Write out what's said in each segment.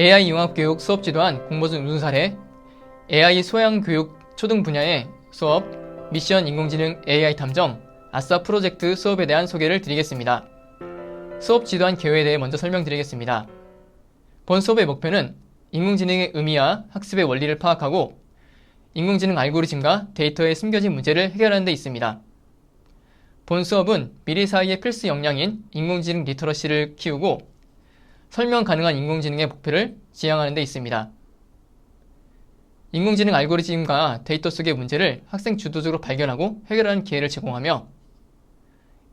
AI 융합교육 수업 지도한 공모전 우수 사례, AI 소양교육 초등 분야의 수업, 미션 인공지능 AI 탐정, 아싸 프로젝트 수업에 대한 소개를 드리겠습니다. 수업 지도한 개요에 대해 먼저 설명드리겠습니다. 본 수업의 목표는 인공지능의 의미와 학습의 원리를 파악하고 인공지능 알고리즘과 데이터에 숨겨진 문제를 해결하는 데 있습니다. 본 수업은 미래 사회의 필수 역량인 인공지능 리터러시를 키우고 설명 가능한 인공지능의 목표를 지향하는 데 있습니다. 인공지능 알고리즘과 데이터 속의 문제를 학생 주도적으로 발견하고 해결하는 기회를 제공하며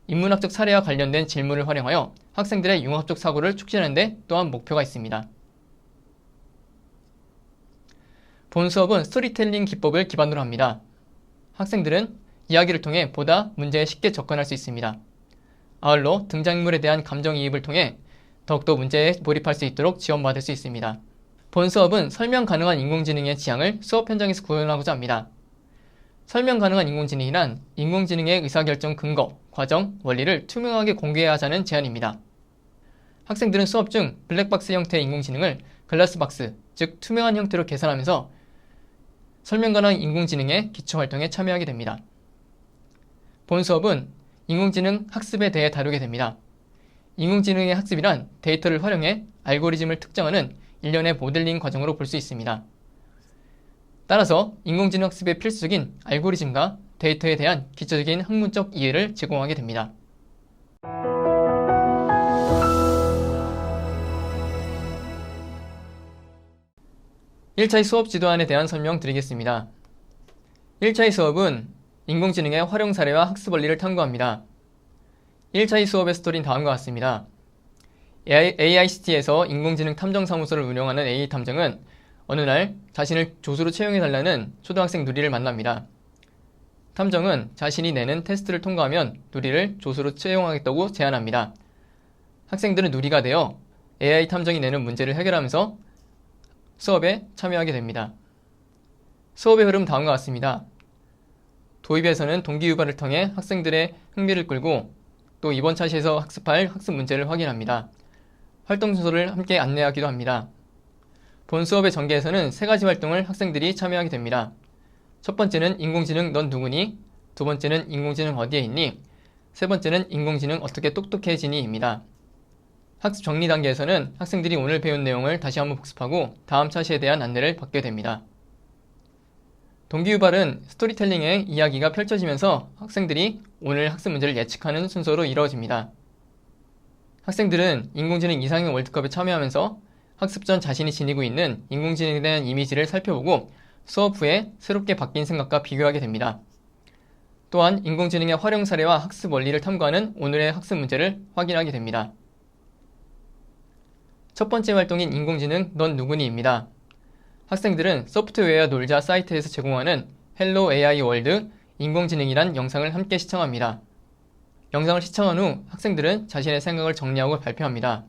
인문학적 사례와 관련된 질문을 활용하여 학생들의 융합적 사고를 촉진하는 데 또한 목표가 있습니다. 본 수업은 스토리텔링 기법을 기반으로 합니다. 학생들은 이야기를 통해 보다 문제에 쉽게 접근할 수 있습니다. 아울러 등장인물에 대한 감정이입을 통해 더욱더 문제에 몰입할 수 있도록 지원받을 수 있습니다. 본 수업은 설명 가능한 인공지능의 지향을 수업 현장에서 구현하고자 합니다. 설명 가능한 인공지능이란 인공지능의 의사결정 근거, 과정, 원리를 투명하게 공개해야 하자는 제안입니다. 학생들은 수업 중 블랙박스 형태의 인공지능을 글라스박스, 즉 투명한 형태로 계산하면서 설명 가능한 인공지능의 기초 활동에 참여하게 됩니다. 본 수업은 인공지능 학습에 대해 다루게 됩니다. 인공지능의 학습이란 데이터를 활용해 알고리즘을 특정하는 일련의 모델링 과정으로 볼 수 있습니다. 따라서 인공지능 학습의 필수적인 알고리즘과 데이터에 대한 기초적인 학문적 이해를 제공하게 됩니다. 1차의 수업 지도안에 대한 설명 드리겠습니다. 1차의 수업은 인공지능의 활용 사례와 학습 원리를 탐구합니다. 1차의 수업의 스토리는 다음과 같습니다. AICT에서 인공지능 탐정 사무소를 운영하는 A탐정은 어느 날 자신을 조수로 채용해달라는 초등학생 누리를 만납니다. 탐정은 자신이 내는 테스트를 통과하면 누리를 조수로 채용하겠다고 제안합니다. 학생들은 누리가 되어 AI 탐정이 내는 문제를 해결하면서 수업에 참여하게 됩니다. 수업의 흐름 다음과 같습니다. 도입에서는 동기유발을 통해 학생들의 흥미를 끌고 또 이번 차시에서 학습할 학습 문제를 확인합니다. 활동 순서를 함께 안내하기도 합니다. 본 수업의 전개에서는 세 가지 활동을 학생들이 참여하게 됩니다. 첫 번째는 인공지능 넌 누구니? 두 번째는 인공지능 어디에 있니? 세 번째는 인공지능 어떻게 똑똑해지니입니다. 학습 정리 단계에서는 학생들이 오늘 배운 내용을 다시 한번 복습하고 다음 차시에 대한 안내를 받게 됩니다. 동기유발은 스토리텔링의 이야기가 펼쳐지면서 학생들이 오늘 학습 문제를 예측하는 순서로 이루어집니다. 학생들은 인공지능 이상형 월드컵에 참여하면서 학습 전 자신이 지니고 있는 인공지능에 대한 이미지를 살펴보고 수업 후에 새롭게 바뀐 생각과 비교하게 됩니다. 또한 인공지능의 활용 사례와 학습 원리를 탐구하는 오늘의 학습 문제를 확인하게 됩니다. 첫 번째 활동인 인공지능 넌 누구니입니다. 학생들은 소프트웨어 놀자 사이트에서 제공하는 헬로 AI 월드 인공지능이란 영상을 함께 시청합니다. 영상을 시청한 후 학생들은 자신의 생각을 정리하고 발표합니다.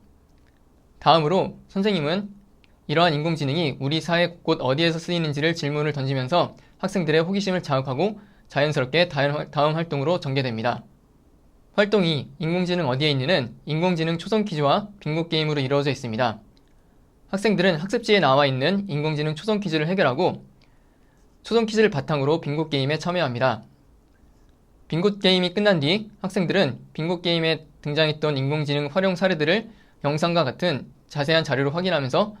다음으로 선생님은 이러한 인공지능이 우리 사회 곳곳 어디에서 쓰이는지를 질문을 던지면서 학생들의 호기심을 자극하고 자연스럽게 다음 활동으로 전개됩니다. 활동 2. 인공지능 어디에 있느는 인공지능 초성 퀴즈와 빙고 게임으로 이루어져 있습니다. 학생들은 학습지에 나와 있는 인공지능 초성 퀴즈를 해결하고 초성 퀴즈를 바탕으로 빙고 게임에 참여합니다. 빙고 게임이 끝난 뒤 학생들은 빙고 게임에 등장했던 인공지능 활용 사례들을 영상과 같은 자세한 자료로 확인하면서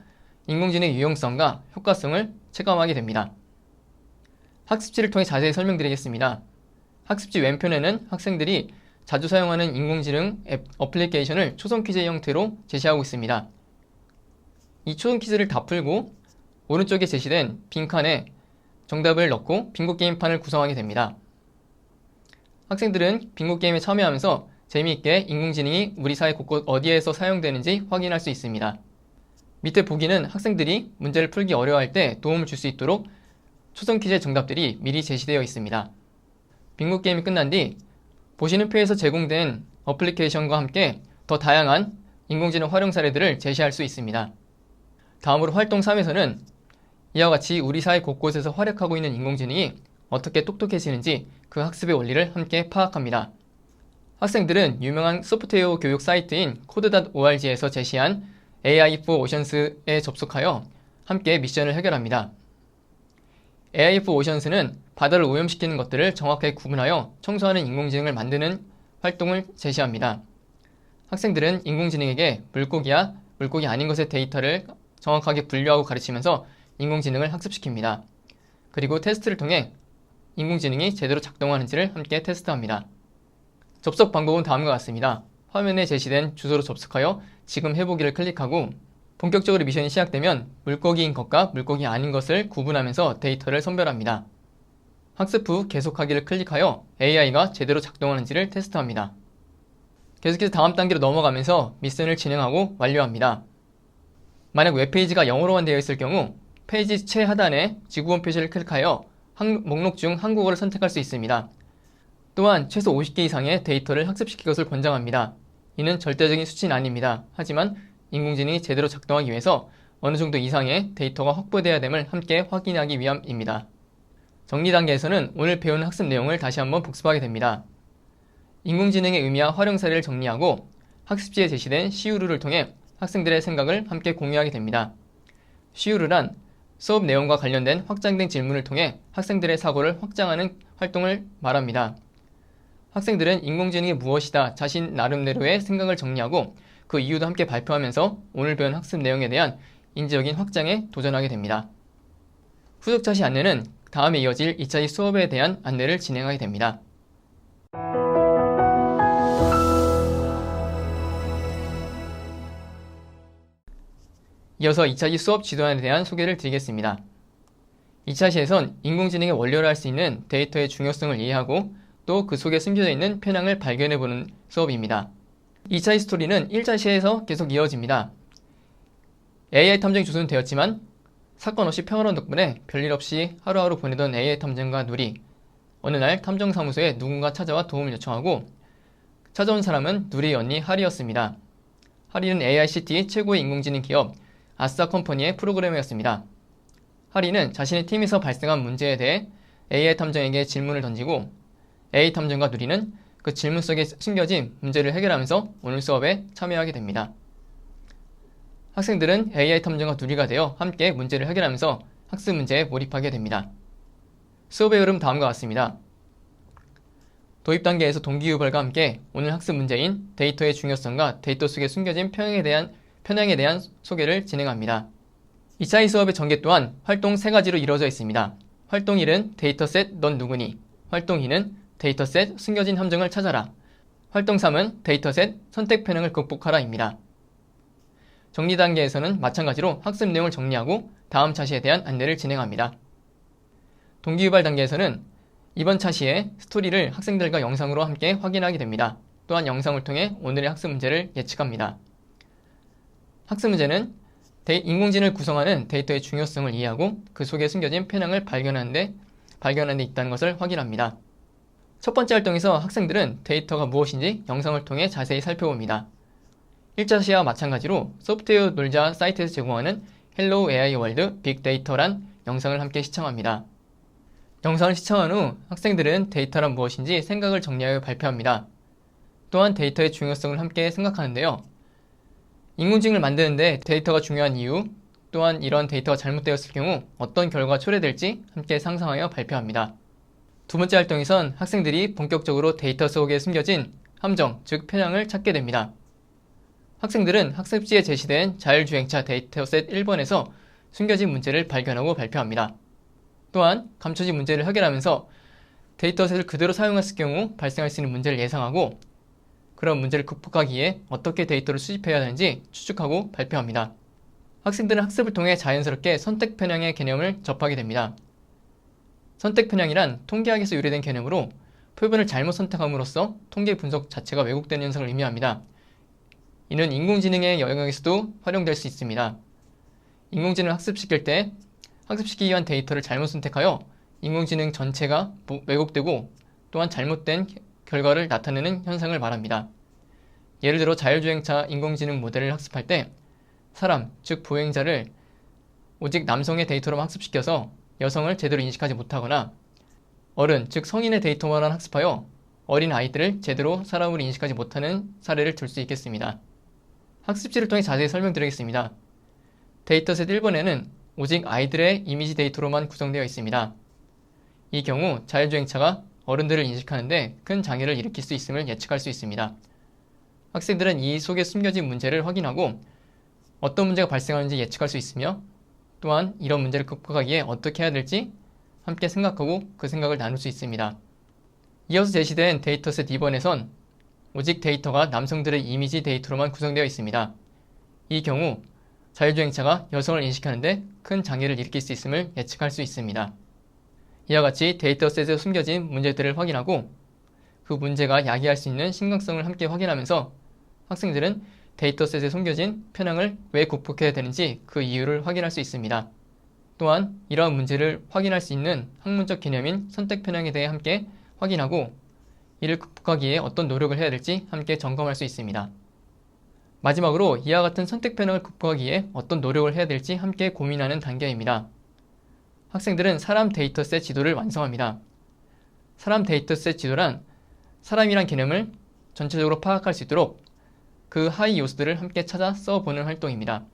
인공지능의 유용성과 효과성을 체감하게 됩니다. 학습지를 통해 자세히 설명드리겠습니다. 학습지 왼편에는 학생들이 자주 사용하는 인공지능 앱 어플리케이션을 초성 퀴즈의 형태로 제시하고 있습니다. 이 초성 퀴즈를 다 풀고 오른쪽에 제시된 빈칸에 정답을 넣고 빙고 게임판을 구성하게 됩니다. 학생들은 빙고 게임에 참여하면서 재미있게 인공지능이 우리 사회 곳곳 어디에서 사용되는지 확인할 수 있습니다. 밑에 보기는 학생들이 문제를 풀기 어려워할 때 도움을 줄 수 있도록 초성 퀴즈의 정답들이 미리 제시되어 있습니다. 빙고 게임이 끝난 뒤 보시는 표에서 제공된 어플리케이션과 함께 더 다양한 인공지능 활용 사례들을 제시할 수 있습니다. 다음으로 활동 3에서는 이와 같이 우리 사회 곳곳에서 활약하고 있는 인공지능이 어떻게 똑똑해지는지 그 학습의 원리를 함께 파악합니다. 학생들은 유명한 소프트웨어 교육 사이트인 code.org에서 제시한 AI for Oceans에 접속하여 함께 미션을 해결합니다. AI for Oceans는 바다를 오염시키는 것들을 정확하게 구분하여 청소하는 인공지능을 만드는 활동을 제시합니다. 학생들은 인공지능에게 물고기야 물고기 아닌 것의 데이터를 정확하게 분류하고 가르치면서 인공지능을 학습시킵니다. 그리고 테스트를 통해 인공지능이 제대로 작동하는지를 함께 테스트합니다. 접속 방법은 다음과 같습니다. 화면에 제시된 주소로 접속하여 지금 해보기를 클릭하고 본격적으로 미션이 시작되면 물고기인 것과 물고기 아닌 것을 구분하면서 데이터를 선별합니다. 학습 후 계속하기를 클릭하여 AI가 제대로 작동하는지를 테스트합니다. 계속해서 다음 단계로 넘어가면서 미션을 진행하고 완료합니다. 만약 웹페이지가 영어로만 되어 있을 경우 페이지 최하단에 지구본 표시를 클릭하여 한- 목록 중 한국어를 선택할 수 있습니다. 또한 최소 50개 이상의 데이터를 학습시킬 것을 권장합니다. 이는 절대적인 수치는 아닙니다. 하지만 인공지능이 제대로 작동하기 위해서 어느 정도 이상의 데이터가 확보되어야 됨을 함께 확인하기 위함입니다. 정리 단계에서는 오늘 배운 학습 내용을 다시 한번 복습하게 됩니다. 인공지능의 의미와 활용 사례를 정리하고 학습지에 제시된 시우르를 통해 학생들의 생각을 함께 공유하게 됩니다. 시우르란 수업 내용과 관련된 확장된 질문을 통해 학생들의 사고를 확장하는 활동을 말합니다. 학생들은 인공지능이 무엇이다 자신 나름대로의 생각을 정리하고 그 이유도 함께 발표하면서 오늘 배운 학습 내용에 대한 인지적인 확장에 도전하게 됩니다. 후속 차시 안내는 다음에 이어질 2차시 수업에 대한 안내를 진행하게 됩니다. 이어서 2차시 수업 지도안에 대한 소개를 드리겠습니다. 2차시에선 인공지능의 원료를 할 수 있는 데이터의 중요성을 이해하고 또 그 속에 숨겨져 있는 편향을 발견해보는 수업입니다. 2차시 스토리는 1차시에서 계속 이어집니다. AI 탐정이 조선되었지만 사건 없이 평화로운 덕분에 별일 없이 하루하루 보내던 AI 탐정과 누리 어느 날 탐정 사무소에 누군가 찾아와 도움을 요청하고 찾아온 사람은 누리의 언니 하리였습니다. 하리는 AICT 최고의 인공지능 기업 아싸 컴퍼니의 프로그래머였습니다. 하리는 자신의 팀에서 발생한 문제에 대해 AI 탐정에게 질문을 던지고 AI 탐정과 누리는 그 질문 속에 숨겨진 문제를 해결하면서 오늘 수업에 참여하게 됩니다. 학생들은 AI 탐정과 누리가 되어 함께 문제를 해결하면서 학습 문제에 몰입하게 됩니다. 수업의 흐름 다음과 같습니다. 도입 단계에서 동기유발과 함께 오늘 학습 문제인 데이터의 중요성과 데이터 속에 숨겨진 편향에 대한, 편향에 대한 소개를 진행합니다. 2차의 수업의 전개 또한 활동 3가지로 이루어져 있습니다. 활동 1은 데이터셋 넌 누구니? 활동 2는 데이터셋 숨겨진 함정을 찾아라. 활동 3은 데이터셋 선택 편향을 극복하라입니다. 정리 단계에서는 마찬가지로 학습 내용을 정리하고 다음 차시에 대한 안내를 진행합니다. 동기 유발 단계에서는 이번 차시에 스토리를 학생들과 영상으로 함께 확인하게 됩니다. 또한 영상을 통해 오늘의 학습 문제를 예측합니다. 학습 문제는 인공지능을 구성하는 데이터의 중요성을 이해하고 그 속에 숨겨진 편향을 발견하는 데 발견하는 데 있다는 것을 확인합니다. 첫 번째 활동에서 학생들은 데이터가 무엇인지 영상을 통해 자세히 살펴봅니다. 1차 시와 마찬가지로 소프트웨어 놀자 사이트에서 제공하는 헬로우 AI 월드 빅데이터란 영상을 함께 시청합니다. 영상을 시청한 후 학생들은 데이터란 무엇인지 생각을 정리하여 발표합니다. 또한 데이터의 중요성을 함께 생각하는데요. 인공지능을 만드는데 데이터가 중요한 이유, 또한 이런 데이터가 잘못되었을 경우 어떤 결과가 초래될지 함께 상상하여 발표합니다. 두 번째 활동에선 학생들이 본격적으로 데이터 속에 숨겨진 함정, 즉 편향을 찾게 됩니다. 학생들은 학습지에 제시된 자율주행차 데이터셋 1번에서 숨겨진 문제를 발견하고 발표합니다. 또한 감춰진 문제를 해결하면서 데이터셋을 그대로 사용했을 경우 발생할 수 있는 문제를 예상하고 그런 문제를 극복하기 위해 어떻게 데이터를 수집해야 하는지 추측하고 발표합니다. 학생들은 학습을 통해 자연스럽게 선택 편향의 개념을 접하게 됩니다. 선택 편향이란 통계학에서 유래된 개념으로 표본을 잘못 선택함으로써 통계 분석 자체가 왜곡되는 현상을 의미합니다. 이는 인공지능의 영역에서도 활용될 수 있습니다. 인공지능을 학습시킬 때 학습시키기 위한 데이터를 잘못 선택하여 인공지능 전체가 왜곡되고 또한 잘못된 결과를 나타내는 현상을 말합니다. 예를 들어 자율주행차 인공지능 모델을 학습할 때 사람, 즉 보행자를 오직 남성의 데이터로만 학습시켜서 여성을 제대로 인식하지 못하거나 어른, 즉 성인의 데이터만 학습하여 어린 아이들을 제대로 사람으로 인식하지 못하는 사례를 들 수 있겠습니다. 학습지를 통해 자세히 설명드리겠습니다. 데이터셋 1번에는 오직 아이들의 이미지 데이터로만 구성되어 있습니다. 이 경우 자율주행차가 어른들을 인식하는데 큰 장애를 일으킬 수 있음을 예측할 수 있습니다. 학생들은 이 속에 숨겨진 문제를 확인하고 어떤 문제가 발생하는지 예측할 수 있으며 또한 이런 문제를 극복하기에 어떻게 해야 될지 함께 생각하고 그 생각을 나눌 수 있습니다. 이어서 제시된 데이터셋 2번에선 오직 데이터가 남성들의 이미지 데이터로만 구성되어 있습니다. 이 경우 자율주행차가 여성을 인식하는데 큰 장애를 일으킬 수 있음을 예측할 수 있습니다. 이와 같이 데이터셋에 숨겨진 문제들을 확인하고 그 문제가 야기할 수 있는 심각성을 함께 확인하면서 학생들은 데이터셋에 숨겨진 편향을 왜 극복해야 되는지 그 이유를 확인할 수 있습니다. 또한 이러한 문제를 확인할 수 있는 학문적 개념인 선택 편향에 대해 함께 확인하고 이를 극복하기에 어떤 노력을 해야 될지 함께 점검할 수 있습니다. 마지막으로 이와 같은 선택 편향을 극복하기에 어떤 노력을 해야 될지 함께 고민하는 단계입니다. 학생들은 사람 데이터셋 지도를 완성합니다. 사람 데이터셋 지도란 사람이란 개념을 전체적으로 파악할 수 있도록 그 하위 요소들을 함께 찾아 써보는 활동입니다.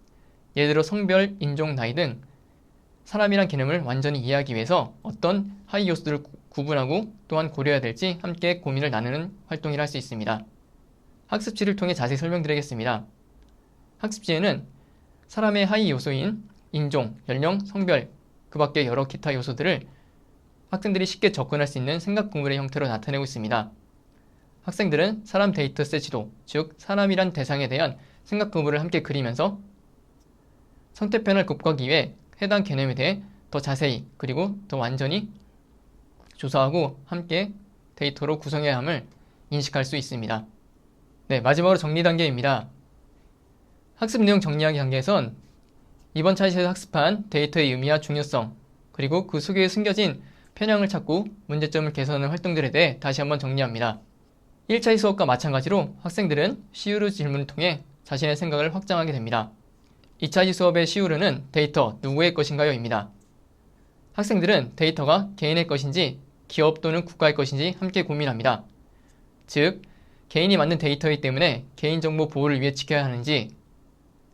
예를 들어 성별, 인종, 나이 등 사람이란 개념을 완전히 이해하기 위해서 어떤 하위 요소들을 구분하고 또한 고려해야 될지 함께 고민을 나누는 활동이라 할 수 있습니다. 학습지를 통해 자세히 설명드리겠습니다. 학습지에는 사람의 하위 요소인 인종, 연령, 성별, 그 밖의 여러 기타 요소들을 학생들이 쉽게 접근할 수 있는 생각 구문의 형태로 나타내고 있습니다. 학생들은 사람 데이터셋 지도, 즉 사람이란 대상에 대한 생각 구문을 함께 그리면서 선택편을 극복하기 위해 해당 개념에 대해 더 자세히 그리고 더 완전히 조사하고 함께 데이터로 구성해야 함을 인식할 수 있습니다. 네, 마지막으로 정리 단계입니다. 학습 내용 정리하기 단계에선 이번 차시에서 학습한 데이터의 의미와 중요성, 그리고 그 속에 숨겨진 편향을 찾고 문제점을 개선하는 활동들에 대해 다시 한번 정리합니다. 1차시 수업과 마찬가지로 학생들은 시우르 질문을 통해 자신의 생각을 확장하게 됩니다. 2차시 수업의 시우르는 데이터 누구의 것인가요? 입니다. 학생들은 데이터가 개인의 것인지 기업 또는 국가의 것인지 함께 고민합니다. 즉, 개인이 만든 데이터이기 때문에 개인정보 보호를 위해 지켜야 하는지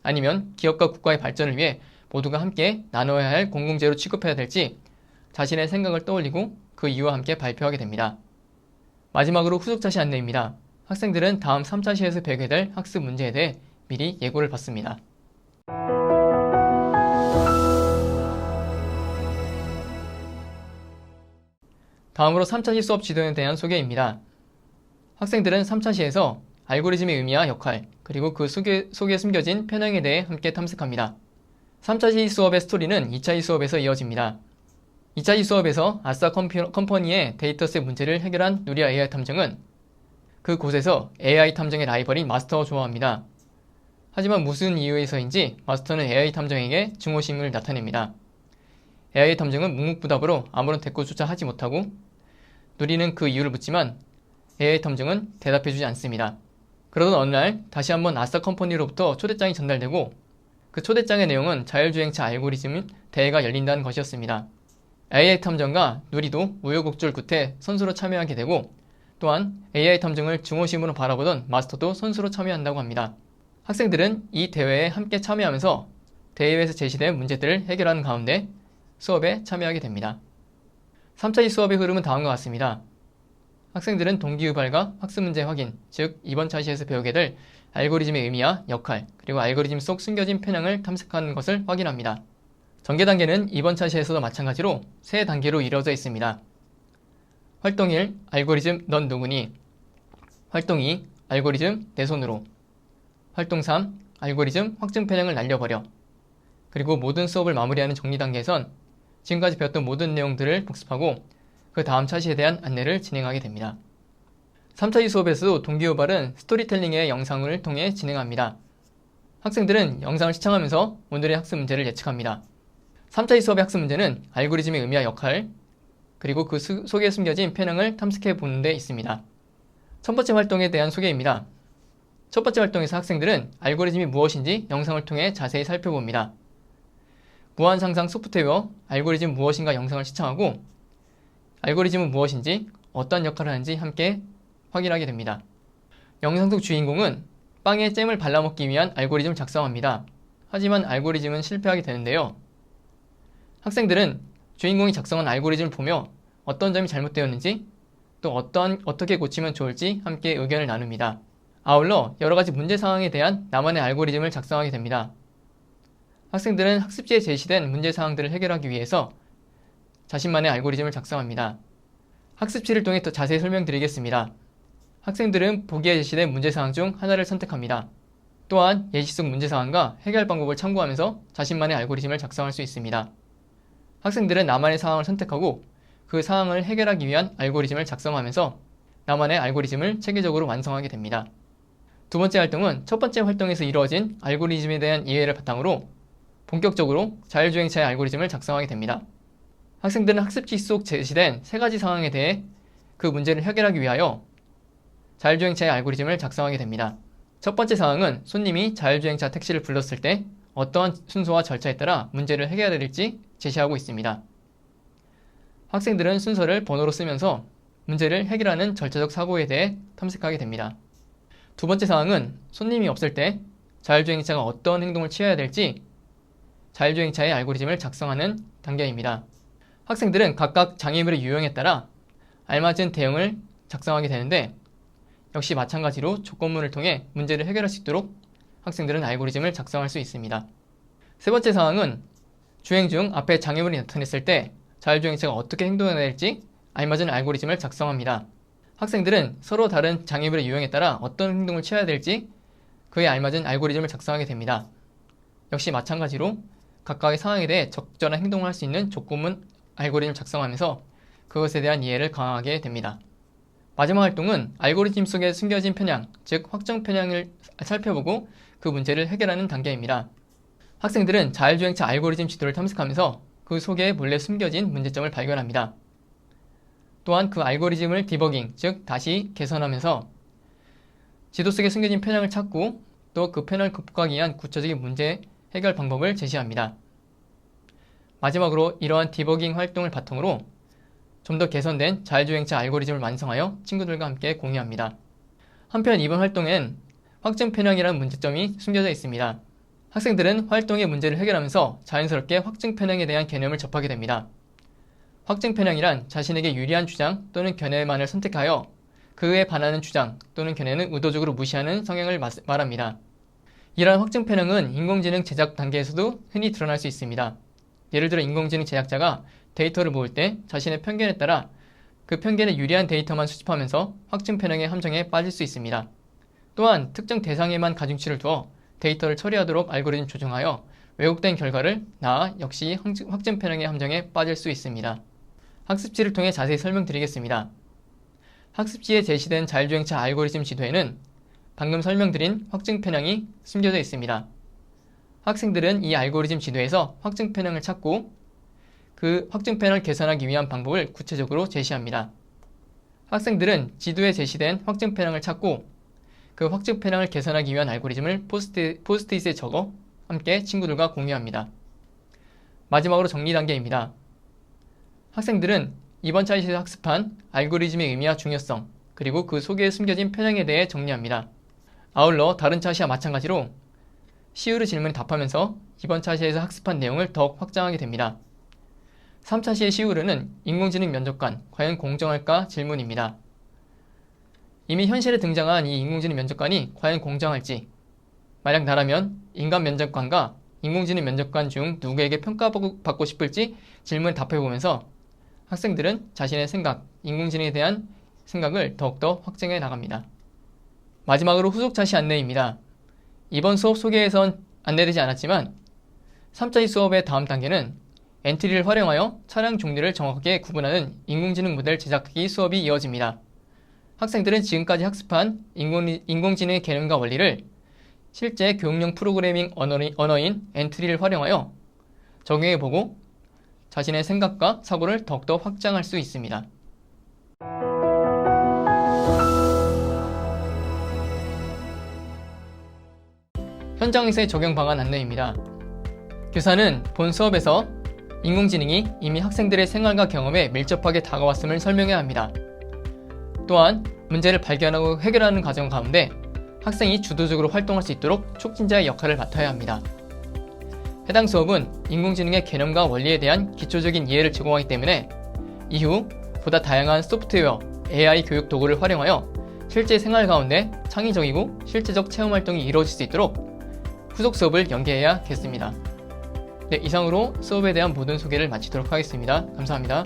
아니면 기업과 국가의 발전을 위해 모두가 함께 나눠야 할 공공재로 취급해야 될지 자신의 생각을 떠올리고 그 이유와 함께 발표하게 됩니다. 마지막으로 후속차시 안내입니다. 학생들은 다음 3차 시에서 배우게 될 학습 문제에 대해 미리 예고를 받습니다. 다음으로 3차 시 수업 지도에 대한 소개입니다. 학생들은 3차 시에서 알고리즘의 의미와 역할, 그리고 그 속에, 속에 숨겨진 편향에 대해 함께 탐색합니다. 3차 시 수업의 스토리는 2차 시 수업에서 이어집니다. 2차 시 수업에서 아싸 컴퍼니의 데이터셋 문제를 해결한 누리아 AI 탐정은 그곳에서 AI 탐정의 라이벌인 마스터와 조화합니다. 하지만 무슨 이유에서인지 마스터는 AI 탐정에게 증오심을 나타냅니다. AI 탐정은 묵묵부답으로 아무런 대꾸조차 하지 못하고 누리는 그 이유를 묻지만 AI 탐정은 대답해주지 않습니다. 그러던 어느 날 다시 한번 아싸 컴퍼니로부터 초대장이 전달되고 그 초대장의 내용은 자율주행차 알고리즘 대회가 열린다는 것이었습니다. AI 탐정과 누리도 우여곡절 끝에 선수로 참여하게 되고 또한 AI 탐정을 중호심으로 바라보던 마스터도 선수로 참여한다고 합니다. 학생들은 이 대회에 함께 참여하면서 대회에서 제시된 문제들을 해결하는 가운데 수업에 참여하게 됩니다. 3차시 수업의 흐름은 다음과 같습니다. 학생들은 동기유발과 학습 문제 확인, 즉 이번 차시에서 배우게 될 알고리즘의 의미와 역할, 그리고 알고리즘 속 숨겨진 편향을 탐색하는 것을 확인합니다. 전개 단계는 이번 차시에서도 마찬가지로 세 단계로 이루어져 있습니다. 활동 1, 알고리즘 넌 누구니? 활동 2, 알고리즘 내 손으로. 활동 3, 알고리즘 확증 편향을 날려버려. 그리고 모든 수업을 마무리하는 정리 단계에선 지금까지 배웠던 모든 내용들을 복습하고 그 다음 차시에 대한 안내를 진행하게 됩니다. 3차시 수업에서도 동기유발은 스토리텔링의 영상을 통해 진행합니다. 학생들은 영상을 시청하면서 오늘의 학습 문제를 예측합니다. 3차시 수업의 학습 문제는 알고리즘의 의미와 역할, 그리고 그 수, 속에 숨겨진 편향을 탐색해 보는 데 있습니다. 첫 번째 활동에 대한 소개입니다. 첫 번째 활동에서 학생들은 알고리즘이 무엇인지 영상을 통해 자세히 살펴봅니다. 무한상상 소프트웨어 알고리즘 무엇인가 영상을 시청하고 알고리즘은 무엇인지 어떤 역할을 하는지 함께 확인하게 됩니다. 영상 속 주인공은 빵에 잼을 발라먹기 위한 알고리즘을 작성합니다. 하지만 알고리즘은 실패하게 되는데요. 학생들은 주인공이 작성한 알고리즘을 보며 어떤 점이 잘못되었는지 또 어떤, 어떻게 고치면 좋을지 함께 의견을 나눕니다. 아울러 여러 가지 문제 상황에 대한 나만의 알고리즘을 작성하게 됩니다. 학생들은 학습지에 제시된 문제 사항들을 해결하기 위해서 자신만의 알고리즘을 작성합니다. 학습지를 통해 더 자세히 설명드리겠습니다. 학생들은 보기에 제시된 문제사항 중 하나를 선택합니다. 또한 예시 속 문제사항과 해결 방법을 참고하면서 자신만의 알고리즘을 작성할 수 있습니다. 학생들은 나만의 상황을 선택하고 그 상황을 해결하기 위한 알고리즘을 작성하면서 나만의 알고리즘을 체계적으로 완성하게 됩니다. 두 번째 활동은 첫 번째 활동에서 이루어진 알고리즘에 대한 이해를 바탕으로 본격적으로 자율주행차의 알고리즘을 작성하게 됩니다. 학생들은 학습지 속 제시된 세 가지 상황에 대해 그 문제를 해결하기 위하여 자율주행차의 알고리즘을 작성하게 됩니다. 첫 번째 상황은 손님이 자율주행차 택시를 불렀을 때 어떠한 순서와 절차에 따라 문제를 해결해야 될지 제시하고 있습니다. 학생들은 순서를 번호로 쓰면서 문제를 해결하는 절차적 사고에 대해 탐색하게 됩니다. 두 번째 상황은 손님이 없을 때 자율주행차가 어떤 행동을 취해야 될지 자율주행차의 알고리즘을 작성하는 단계입니다. 학생들은 각각 장애물의 유형에 따라 알맞은 대응을 작성하게 되는데 역시 마찬가지로 조건문을 통해 문제를 해결할 수 있도록 학생들은 알고리즘을 작성할 수 있습니다. 세 번째 상황은 주행 중 앞에 장애물이 나타났을 때 자율주행차가 어떻게 행동해야 될지 알맞은 알고리즘을 작성합니다. 학생들은 서로 다른 장애물의 유형에 따라 어떤 행동을 취해야 될지 그에 알맞은 알고리즘을 작성하게 됩니다. 역시 마찬가지로 각각의 상황에 대해 적절한 행동을 할 수 있는 조건문 알고리즘을 작성하면서 그것에 대한 이해를 강화하게 됩니다. 마지막 활동은 알고리즘 속에 숨겨진 편향, 즉 확정 편향을 살펴보고 그 문제를 해결하는 단계입니다. 학생들은 자율주행차 알고리즘 지도를 탐색하면서 그 속에 몰래 숨겨진 문제점을 발견합니다. 또한 그 알고리즘을 디버깅, 즉 다시 개선하면서 지도 속에 숨겨진 편향을 찾고 또 그 편향을 극복하기 위한 구체적인 문제 해결 방법을 제시합니다. 마지막으로 이러한 디버깅 활동을 바탕으로 좀 더 개선된 자율주행차 알고리즘을 완성하여 친구들과 함께 공유합니다. 한편 이번 활동엔 확증 편향이라는 문제점이 숨겨져 있습니다. 학생들은 활동의 문제를 해결하면서 자연스럽게 확증 편향에 대한 개념을 접하게 됩니다. 확증 편향이란 자신에게 유리한 주장 또는 견해만을 선택하여 그에 반하는 주장 또는 견해는 의도적으로 무시하는 성향을 말합니다. 이러한 확증 편향은 인공지능 제작 단계에서도 흔히 드러날 수 있습니다. 예를 들어 인공지능 제작자가 데이터를 모을 때 자신의 편견에 따라 그 편견에 유리한 데이터만 수집하면서 확증 편향의 함정에 빠질 수 있습니다. 또한 특정 대상에만 가중치를 두어 데이터를 처리하도록 알고리즘 조정하여 왜곡된 결과를 낳아 역시 확증 편향의 함정에 빠질 수 있습니다. 학습지를 통해 자세히 설명드리겠습니다. 학습지에 제시된 자율주행차 알고리즘 지도에는 방금 설명드린 확증 편향이 숨겨져 있습니다. 학생들은 이 알고리즘 지도에서 확증 편향을 찾고 그 확증 편향을 개선하기 위한 방법을 구체적으로 제시합니다. 학생들은 지도에 제시된 확증 편향을 찾고 그 확증 편향을 개선하기 위한 알고리즘을 포스트, 포스트잇에 적어 함께 친구들과 공유합니다. 마지막으로 정리 단계입니다. 학생들은 이번 차시에서 학습한 알고리즘의 의미와 중요성, 그리고 그 속에 숨겨진 편향에 대해 정리합니다. 아울러 다른 차시와 마찬가지로 시우르 질문에 답하면서 이번 차시에서 학습한 내용을 더욱 확장하게 됩니다. 3차 시의 시우르는 인공지능 면접관, 과연 공정할까 질문입니다. 이미 현실에 등장한 이 인공지능 면접관이 과연 공정할지, 만약 나라면 인간 면접관과 인공지능 면접관 중 누구에게 평가받고 싶을지 질문을 답해보면서 학생들은 자신의 생각, 인공지능에 대한 생각을 더욱더 확장해 나갑니다. 마지막으로 후속 차시 안내입니다. 이번 수업 소개에선 안내되지 않았지만 3차시 수업의 다음 단계는 엔트리를 활용하여 차량 종류를 정확하게 구분하는 인공지능 모델 제작하기 수업이 이어집니다. 학생들은 지금까지 학습한 인공, 지능의 개념과 원리를 실제 교육용 프로그래밍 언어인 엔트리를 활용하여 적용해보고 자신의 생각과 사고를 더욱더 확장할 수 있습니다. 현장에서의 적용 방안 안내입니다. 교사는 본 수업에서 인공지능이 이미 학생들의 생활과 경험에 밀접하게 다가왔음을 설명해야 합니다. 또한 문제를 발견하고 해결하는 과정 가운데 학생이 주도적으로 활동할 수 있도록 촉진자의 역할을 맡아야 합니다. 해당 수업은 인공지능의 개념과 원리에 대한 기초적인 이해를 제공하기 때문에 이후 보다 다양한 소프트웨어, AI 교육 도구를 활용하여 실제 생활 가운데 창의적이고 실제적 체험 활동이 이루어질 수 있도록 후속 수업을 연계해야겠습니다. 네, 이상으로 수업에 대한 모든 소개를 마치도록 하겠습니다. 감사합니다.